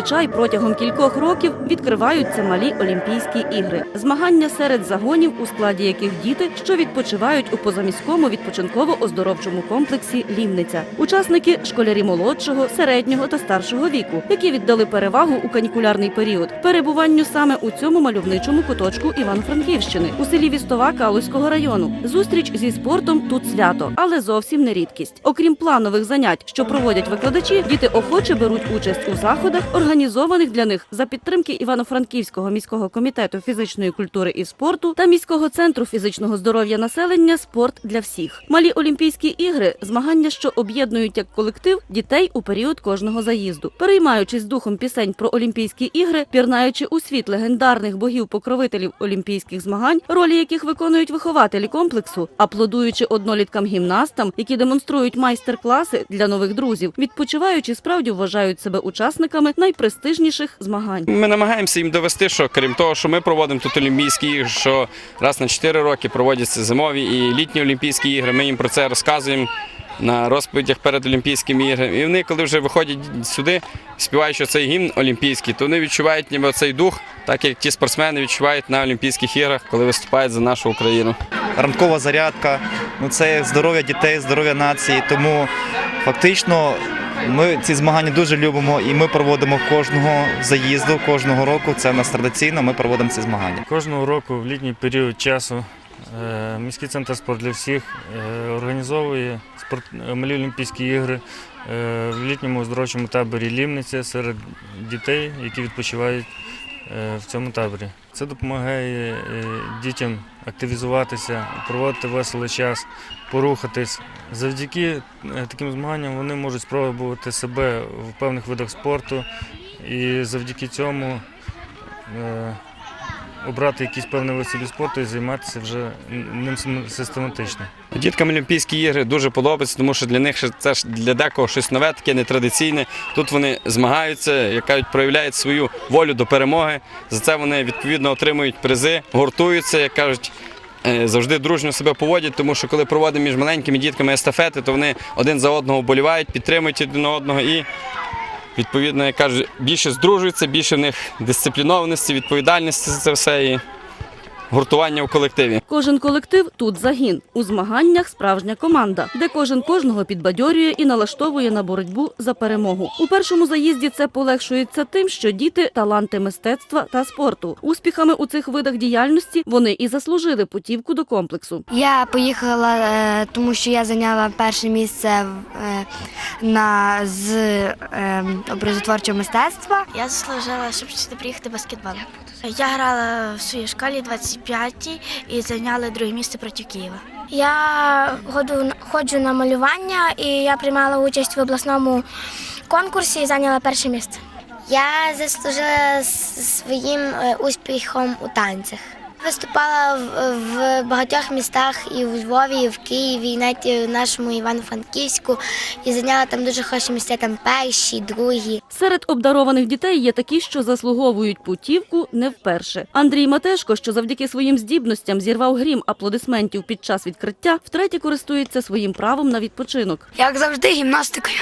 зазвичай протягом кількох років відкриваються малі Олімпійські ігри. Змагання серед загонів, у складі яких діти, що відпочивають у позаміському відпочинково-оздоровчому комплексі Лівниця. Учасники школярі молодшого, середнього та старшого віку, які віддали перевагу у канікулярний період перебуванню саме у цьому мальовничому куточку Івано-Франківщини у селі Вістова Калузького району. Зустріч зі спортом тут свято, але зовсім не рідкість. Окрім планових занять, що проводять викладачі, діти охоче беруть участь у заходах, організованих для них за підтримки Івано-Франківського міського комітету фізичної культури і спорту та міського центру фізичного здоров'я населення Спорт для всіх. Малі Олімпійські ігри змагання, що об'єднують як колектив дітей у період кожного заїзду, переймаючись духом пісень про Олімпійські ігри, пірнаючи у світ легендарних богів-покровителів олімпійських змагань, ролі яких виконують вихователі комплексу, аплодуючи одноліткам гімнастам, які демонструють майстер-класи для нових друзів, відпочиваючи справді вважають себе учасниками найпрестижніших змагань. Ми намагаємося їм довести, що крім того, що ми проводимо тут Олімпійські ігри, що раз на 4 роки проводяться зимові і літні Олімпійські ігри. Ми їм про це розказуємо на розповідях перед Олімпійськими іграми. І вони, коли вже виходять сюди, співаючи цей гімн олімпійський, то вони відчувають ніби цей дух, так як ті спортсмени відчувають на Олімпійських іграх, коли виступають за нашу Україну. ранкова зарядка. Ну це здоров'я дітей, здоров'я нації. Тому фактично ми ці змагання дуже любимо і ми проводимо кожного заїзду, кожного року. Це в нас традиційно. Ми проводимо ці змагання. Кожного року в літній період часу е, міський центр спорт для всіх е, організовує спорт, е, малі Олімпійські ігри в літньому оздоровчому таборі Лімниця серед дітей, які відпочивають в цьому таборі. Це допомагає е, дітям активізуватися, проводити веселий час, порухатись. Завдяки е, таким змаганням вони можуть спробувати себе в певних видах спорту і завдяки цьому. Обрати якийсь певний вид спорту і займатися вже ним систематично. Діткам Олімпійські ігри дуже подобаються, тому що для них це ж для декого щось нове, таке нетрадиційне. Тут вони змагаються, як кажуть, проявляють свою волю до перемоги. За це вони відповідно отримують призи, гуртуються, як кажуть. е, Завжди дружньо себе поводять, тому що коли проводимо між маленькими дітками естафети, то вони один за одного вболівають, підтримують один одного і відповідно, як кажуть, більше здружуються, більше в них дисциплінованості, відповідальності за це все. І гуртування в колективі. Кожен колектив тут загін. У змаганнях справжня команда, де кожен кожного підбадьорює і налаштовує на боротьбу за перемогу. У першому заїзді це полегшується тим, що діти таланти мистецтва та спорту. Успіхами у цих видах діяльності вони і заслужили путівку до комплексу. Я поїхала, е, тому що я зайняла перше місце е, на з е, образотворчого мистецтва. Я заслужила, щоб сюди приїхати баскетбол. Я грала в своїй школі 25-й і зайняла друге місце проти Києва. Я ходжу, ходжу на малювання і я приймала участь в обласному конкурсі і зайняла перше місце. Я заслужила своїм е, успіхом у танцях. Виступала в, в багатьох містах і у Львові, і в Києві, і навіть в нашому Івано-Франківську. І зайняла там дуже хороші місця, там перші, другі. Серед обдарованих дітей є такі, що заслуговують путівку не вперше. Андрій Матешко, що завдяки своїм здібностям зірвав грім аплодисментів під час відкриття, втретє користується своїм правом на відпочинок. Як завжди, гімнастикою.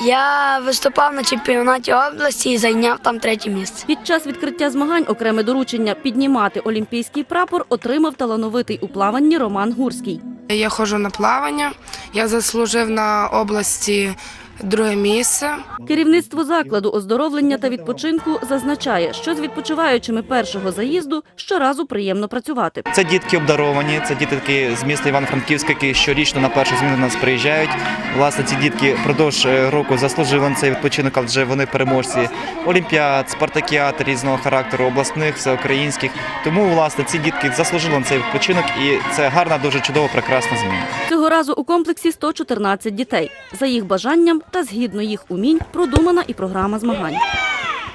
Я виступав на чемпіонаті області і зайняв там третє місце. Під час відкриття змагань окреме доручення піднімати олімпійський прапор отримав талановитий у плаванні Роман Гурський. Я ходжу на плавання. Я заслужив на області друге місце. Керівництво закладу оздоровлення та відпочинку зазначає, що з відпочиваючими першого заїзду щоразу приємно працювати. Це дітки обдаровані, це дітки з міста Івано-Франківська, які щорічно на першу зміну до нас приїжджають. Власне, ці дітки впродовж е, року заслужили на цей відпочинок, адже вони переможці олімпіад, спартакіад різного характеру, обласних, всеукраїнських. Тому, власне, ці дітки заслужили на цей відпочинок, і це гарна, дуже чудова, прекрасна зміна. Цього разу у комплексі 114 дітей. За їх бажанням та згідно їх умінь продумана і програма змагань.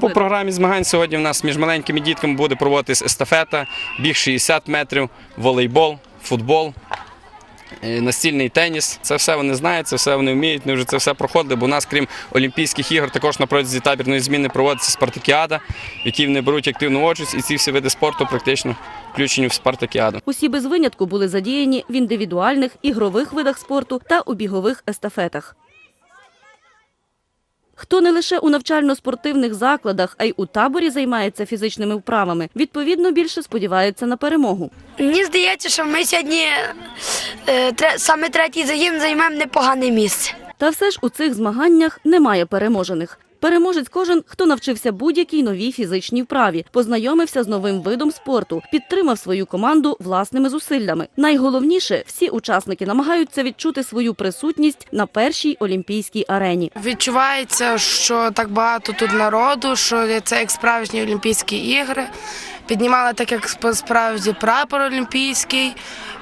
По програмі змагань сьогодні в нас між маленькими дітками буде проводитись естафета, біг 60 метрів, волейбол, футбол, е, настільний теніс. Це все вони знають, це все вони вміють, вони вже це все проходили, бо у нас, крім Олімпійських ігор, також на протязі табірної зміни проводиться спартакіада, в якій вони беруть активну участь, і ці всі види спорту практично включені в спартакіаду. Усі без винятку були задіяні в індивідуальних ігрових видах спорту та у бігових естафетах. Хто не лише у навчально-спортивних закладах, а й у таборі займається фізичними вправами, відповідно більше сподівається на перемогу. Мені здається, що ми сьогодні е, саме третій загін займемо непогане місце. Та все ж у цих змаганнях немає переможених. Переможець кожен, хто навчився будь-якій новій фізичній вправі, познайомився з новим видом спорту, підтримав свою команду власними зусиллями. Найголовніше, всі учасники намагаються відчути свою присутність на першій олімпійській арені. Відчувається, що так багато тут народу, що це як справжні Олімпійські ігри. Піднімали так, як сп- справді прапор олімпійський.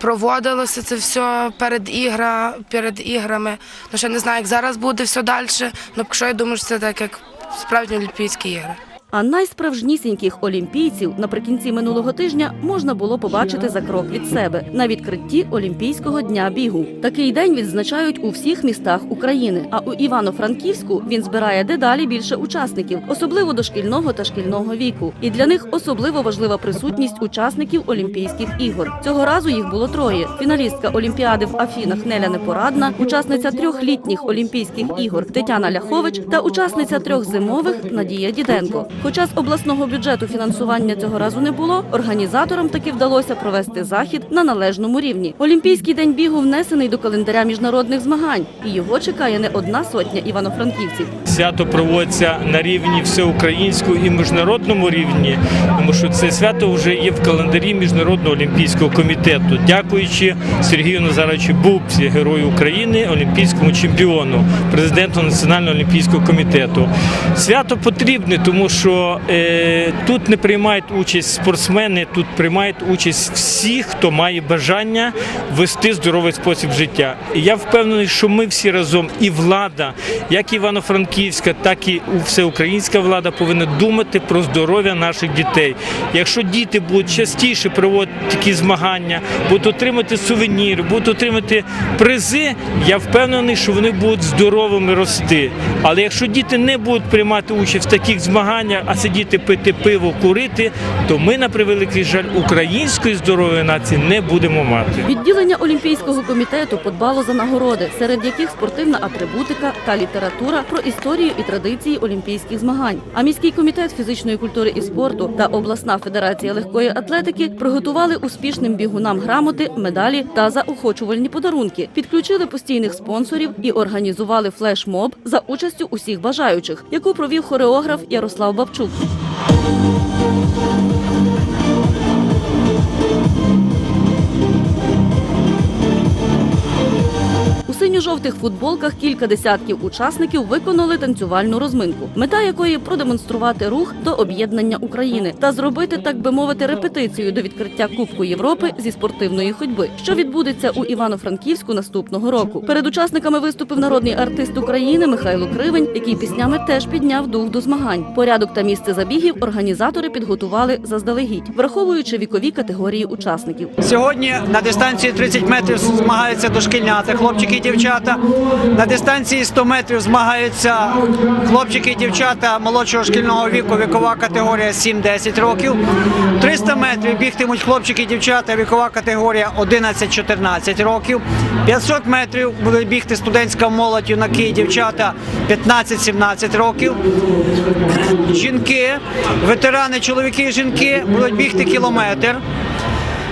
Проводилося це все перед ігра, перед іграми. Ну ще не знаю, як зараз буде все далі. Ну, якщо я думаю, що це так, як справжні Олімпійські ігри. А найсправжнісіньких олімпійців наприкінці минулого тижня можна було побачити за крок від себе на відкритті Олімпійського дня бігу. Такий день відзначають у всіх містах України. А у Івано-Франківську він збирає дедалі більше учасників, особливо дошкільного та шкільного віку. І для них особливо важлива присутність учасників Олімпійських ігор. Цього разу їх було троє: фіналістка Олімпіади в Афінах Неля Непорадна, учасниця трьохлітніх Олімпійських ігор Тетяна Ляхович та учасниця трьох зимових Надія Діденко. Хоча з обласного бюджету фінансування цього разу не було, організаторам таки вдалося провести захід на належному рівні. Олімпійський день бігу внесений до календаря міжнародних змагань, і його чекає не одна сотня івано-франківців. Свято проводиться на рівні всеукраїнському і міжнародному рівні, тому що це свято вже є в календарі Міжнародного олімпійського комітету. Дякуючи Сергію Назаровичу Бубці, герою України, олімпійському чемпіону, президенту Національного олімпійського комітету. Свято потрібне, тому що е, тут не приймають участь спортсмени, тут приймають участь всі, хто має бажання вести здоровий спосіб життя. І я впевнений, що ми всі разом, і влада, як Івано-Франківська, так і всеукраїнська влада повинна думати про здоров'я наших дітей. Якщо діти будуть частіше проводити такі змагання, будуть отримати сувеніри, будуть отримати призи, я впевнений, що вони будуть здоровими рости. Але якщо діти не будуть приймати участь в таких змаганнях, а сидіти пити пиво, курити, то ми, на превеликий жаль, української здорової нації не будемо мати. Відділення Олімпійського комітету подбало за нагороди, серед яких спортивна атрибутика та література про історію і традиції олімпійських змагань. А міський комітет фізичної культури і спорту та обласна федерація легкої атлетики приготували успішним бігунам грамоти, медалі та заохочувальні подарунки, підключили постійних спонсорів і організували флешмоб за участю усіх бажаючих, яку провів хореограф Ярослав Бабчук. У синьо-жовтих футболках кілька десятків учасників виконали танцювальну розминку, мета якої продемонструвати рух до об'єднання України та зробити, так би мовити, репетицію до відкриття Кубку Європи зі спортивної ходьби, що відбудеться у Івано-Франківську наступного року. Перед учасниками виступив народний артист України Михайло Кривень, який піснями теж підняв дух до змагань. Порядок та місце забігів організатори підготували заздалегідь, враховуючи вікові категорії учасників. Сьогодні на дистанції 30 метрів змагаються дошкільняти, хлопчики і дівчата. На дистанції 100 метрів змагаються хлопчики і дівчата молодшого шкільного віку, вікова категорія 7-10 років. 300 метрів бігтимуть хлопчики і дівчата, вікова категорія 11-14 років. 500 метрів будуть бігти студентська молодь, юнаки і дівчата 15-17 років. Жінки, ветерани, чоловіки і жінки будуть бігти кілометр.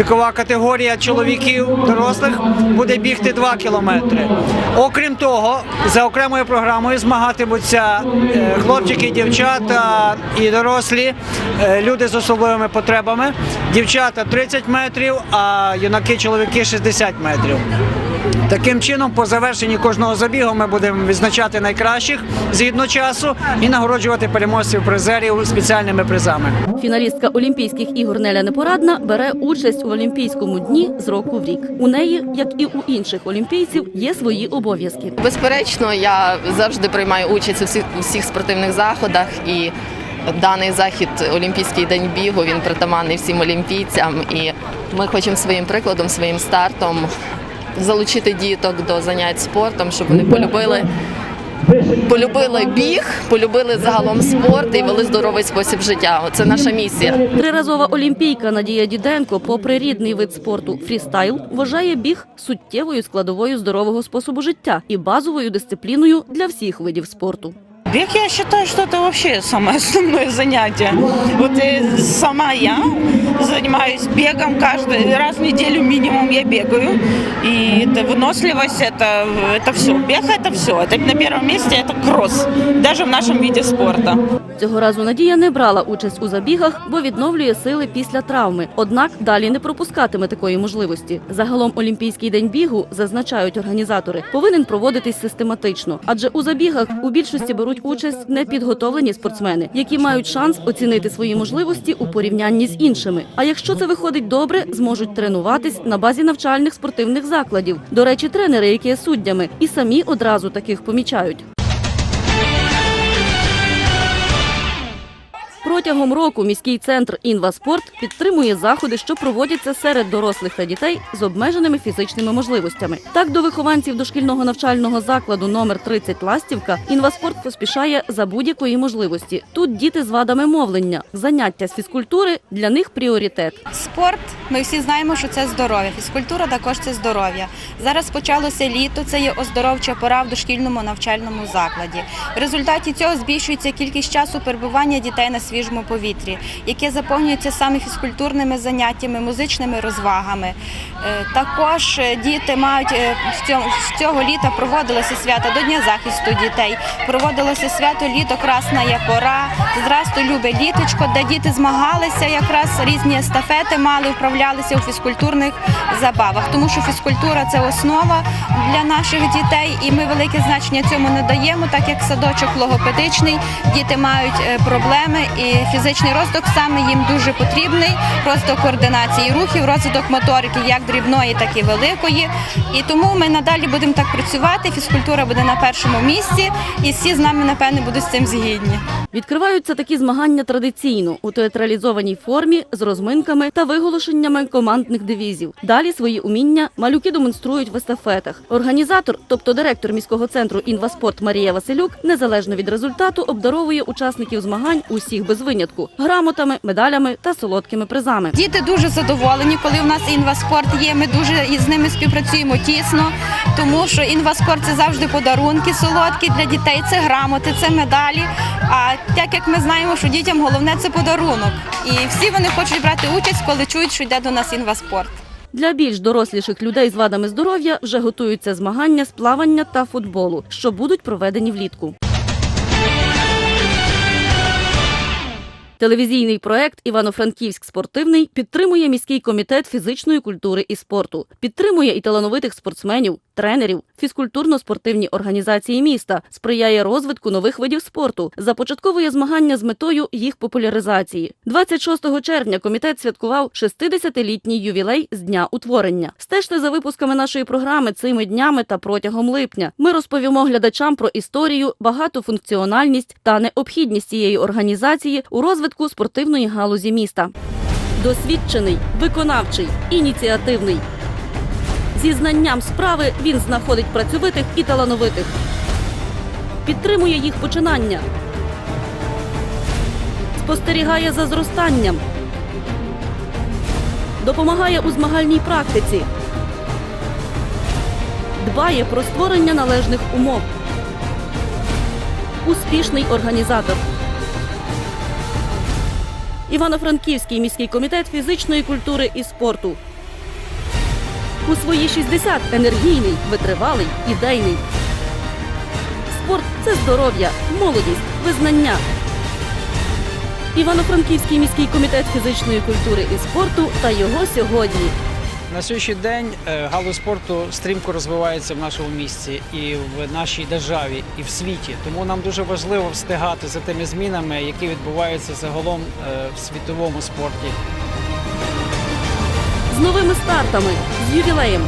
Вікова категорія чоловіків дорослих буде бігти 2 кілометри. Окрім того, за окремою програмою змагатимуться е, хлопчики, дівчата і дорослі, е, люди з особливими потребами. Дівчата 30 метрів, а юнаки, чоловіки 60 метрів. Таким чином, по завершенні кожного забігу ми будемо відзначати найкращих згідно часу і нагороджувати переможців призерів спеціальними призами. Фіналістка Олімпійських ігор Неля Непорадна бере участь у Олімпійському дні з року в рік. У неї, як і у інших олімпійців, є свої обов'язки. Безперечно, я завжди приймаю участь у всіх, у всіх спортивних заходах і даний захід Олімпійський день бігу він притаманний всім олімпійцям. І ми хочемо своїм прикладом, своїм стартом залучити діток до занять спортом, щоб вони полюбили. Полюбили біг, полюбили загалом спорт і вели здоровий спосіб життя. Це наша місія. Триразова олімпійка Надія Діденко, попри рідний вид спорту фрістайл, вважає біг суттєвою складовою здорового способу життя і базовою дисципліною для всіх видів спорту. Бег, я считаю, что это вообще самое основное занятие. Вот э, сама я занимаюсь бегом каждый раз в неделю минимум я бегаю. И это выносливость, это, это все. Бег это все. Это на первом месте это кросс. Даже в нашем виде спорта. Цього разу Надія не брала участь у забігах, бо відновлює сили після травми. Однак далі не пропускатиме такої можливості. Загалом Олімпійський день бігу, зазначають організатори, повинен проводитись систематично, адже у забігах у більшості беруть участь непідготовлені спортсмени, які мають шанс оцінити свої можливості у порівнянні з іншими. А якщо це виходить добре, зможуть тренуватись на базі навчальних спортивних закладів. До речі, тренери, які є суддями, і самі одразу таких помічають. Протягом року міський центр «Інваспорт» підтримує заходи, що проводяться серед дорослих та дітей з обмеженими фізичними можливостями. Так, до вихованців дошкільного навчального закладу номер 30 Ластівка «Інваспорт» поспішає за будь-якої можливості. Тут діти з вадами мовлення, заняття з фізкультури для них пріоритет. Спорт, ми всі знаємо, що це здоров'я. Фізкультура також це здоров'я. Зараз почалося літо, це є оздоровча пора в дошкільному навчальному закладі. В результаті цього збільшується кількість часу перебування дітей на свіжому повітрі, яке заповнюється саме фізкультурними заняттями, музичними розвагами. Е, Також діти мають е, з цього літа проводилося свято до Дня захисту дітей, проводилося свято літо Красна є пора, здрастуй любе літочко, де діти змагалися якраз різні естафети мали, вправлялися у фізкультурних забавах, тому що фізкультура це основа для наших дітей, і ми велике значення цьому не даємо, так як садочок логопедичний, діти мають е, проблеми, і фізичний розвиток саме їм дуже потрібний. Розвиток координації рухів, розвиток моторики, як дрібної, так і великої. І тому ми надалі будемо так працювати. Фізкультура буде на першому місці, і всі з нами напевне будуть з цим згідні. Відкриваються такі змагання традиційно у театралізованій формі з розминками та виголошеннями командних девізів. Далі свої уміння малюки демонструють в естафетах. Організатор, тобто директор міського центру інваспорт Марія Василюк, незалежно від результату, обдаровує учасників змагань усіх без винятку грамотами, медалями та солодкими призами. Діти дуже задоволені, коли у нас інваспорт є. Ми дуже із ними співпрацюємо тісно, тому що інваспорт це завжди подарунки солодкі для дітей. Це грамоти, це медалі. А так як ми знаємо, що дітям головне це подарунок, і всі вони хочуть брати участь, коли чують, що йде до нас інваспорт. Для більш доросліших людей з вадами здоров'я вже готуються змагання з плавання та футболу, що будуть проведені влітку. Телевізійний проект Івано-Франківськ спортивний підтримує міський комітет фізичної культури і спорту, підтримує і талановитих спортсменів, тренерів, фізкультурно-спортивні організації міста, сприяє розвитку нових видів спорту, започатковує змагання з метою їх популяризації. 26 червня комітет святкував 60-літній ювілей з дня утворення. Стежте за випусками нашої програми цими днями та протягом липня. Ми розповімо глядачам про історію, багатофункціональність та необхідність цієї організації у розвитку спортивної галузі міста. Досвідчений, виконавчий, ініціативний. Зі знанням справи він знаходить працьовитих і талановитих, підтримує їх починання, спостерігає за зростанням, допомагає у змагальній практиці, дбає про створення належних умов, успішний організатор. Івано-Франківський міський комітет фізичної культури і спорту. У свої 60 енергійний, витривалий, ідейний. Спорт це здоров'я, молодість, визнання. Івано-Франківський міський комітет фізичної культури і спорту та його сьогодні. На сьогоднішній день е, галузь спорту стрімко розвивається в нашому місті і в нашій державі, і в світі. Тому нам дуже важливо встигати за тими змінами, які відбуваються загалом е, в світовому спорті. Новими стартами, з ювілеєм